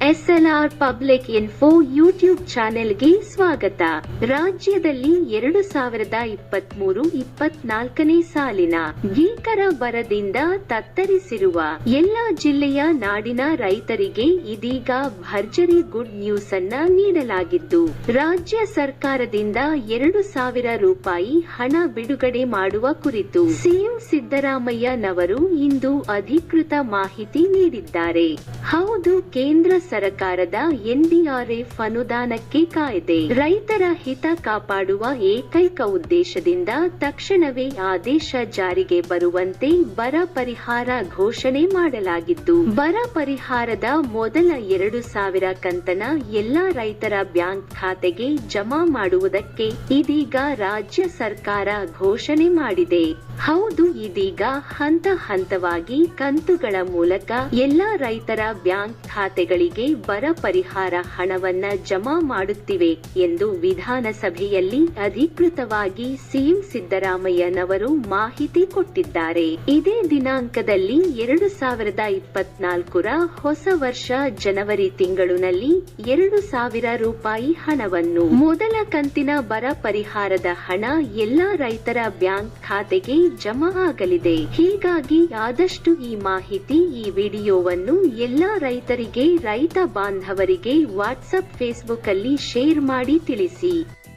SLR public info YouTube ಚಾನೆಲ್ಗೆ ಸ್ವಾಗತ. ರಾಜ್ಯದಲ್ಲಿ ಎರಡು ಸಾವಿರದ ಇಪ್ಪತ್ತ್ ಇಪ್ಪತ್ಮೂರು ಇಪ್ಪತ್ನಾಲ್ಕನೇ ಸಾಲಿನ ಭೀಕರ ಬರದಿಂದ ತತ್ತರಿಸಿರುವ ಎಲ್ಲಾ ಜಿಲ್ಲೆಯ ನಾಡಿನ ರೈತರಿಗೆ ಇದೀಗ ಭರ್ಜರಿ ಗುಡ್ ನ್ಯೂಸ್ ಅನ್ನ ನೀಡಲಾಗಿದ್ದು, ರಾಜ್ಯ ಸರ್ಕಾರದಿಂದ ಎರಡು ಸಾವಿರ ರೂಪಾಯಿ ಹಣ ಬಿಡುಗಡೆ ಮಾಡುವ ಕುರಿತು ಸಿಎಂ ಸಿದ್ದರಾಮಯ್ಯನವರು ಇಂದು ಅಧಿಕೃತ ಮಾಹಿತಿ ನೀಡಿದ್ದಾರೆ. ಹೌದು, ಕೇಂದ್ರ ಸರ್ಕಾರದ ಎನ್ಡಿಆರ್ಎಫ್ ಅನುದಾನಕ್ಕೆ ಕಾಯ್ದೆ. ರೈತರ ಹಿತ ಕಾಪಾಡುವ ಏಕೈಕ ಉದ್ದೇಶದಿಂದ ತಕ್ಷಣವೇ ಆದೇಶ ಜಾರಿಗೆ ಬರುವಂತೆ ಬರ ಪರಿಹಾರ ಘೋಷಣೆ ಮಾಡಲಾಗಿದ್ದು, ಬರ ಪರಿಹಾರದ ಮೊದಲ ಎರಡು ಸಾವಿರ ಕಂತನ ಎಲ್ಲಾ ರೈತರ ಬ್ಯಾಂಕ್ ಖಾತೆಗೆ ಜಮಾ ಮಾಡುವುದಕ್ಕೆ ಇದೀಗ ರಾಜ್ಯ ಸರ್ಕಾರ ಘೋಷಣೆ ಮಾಡಿದೆ. ಹೌದು, ಇದೀಗ ಹಂತ ಹಂತವಾಗಿ ಕಂತುಗಳ ಮೂಲಕ ಎಲ್ಲಾ ರೈತರ ಬ್ಯಾಂಕ್ ಖಾತೆಗಳಿಗೆ ಬರ ಪರಿಹಾರ ಹಣವನ್ನ ಜಮಾ ಮಾಡುತ್ತಿವೆ ಎಂದು ವಿಧಾನಸಭೆಯಲ್ಲಿ ಅಧಿಕೃತವಾಗಿ ಸಿಎಂ ಸಿದ್ದರಾಮಯ್ಯನವರು ಮಾಹಿತಿ ಕೊಟ್ಟಿದ್ದಾರೆ. ಇದೇ ದಿನಾಂಕದಲ್ಲಿ ಎರಡು ಸಾವಿರದ ಇಪ್ಪತ್ನಾಲ್ಕರ ಹೊಸ ವರ್ಷ ಜನವರಿ ತಿಂಗಳಿನಲ್ಲಿ ಎರಡು ಸಾವಿರ ರೂಪಾಯಿ ಹಣವನ್ನು. ಮೊದಲ ಕಂತಿನ ಬರ ಪರಿಹಾರದ ಹಣ ಎಲ್ಲಾ ರೈತರ ಬ್ಯಾಂಕ್ ಖಾತೆಗೆ ಜಮಾ ಆಗಲಿದೆ. ಹೀಗಾಗಿ ಆದಷ್ಟು ಈ ಮಾಹಿತಿ ಈ ವಿಡಿಯೋವನ್ನು ಎಲ್ಲಾ ರೈತರಿಗೆ ರೈತ ಬಾಂಧವರಿಗೆ ವಾಟ್ಸಪ್ ಫೇಸ್ಬುಕ್ ಅಲ್ಲಿ ಶೇರ್ ಮಾಡಿ ತಿಳಿಸಿ.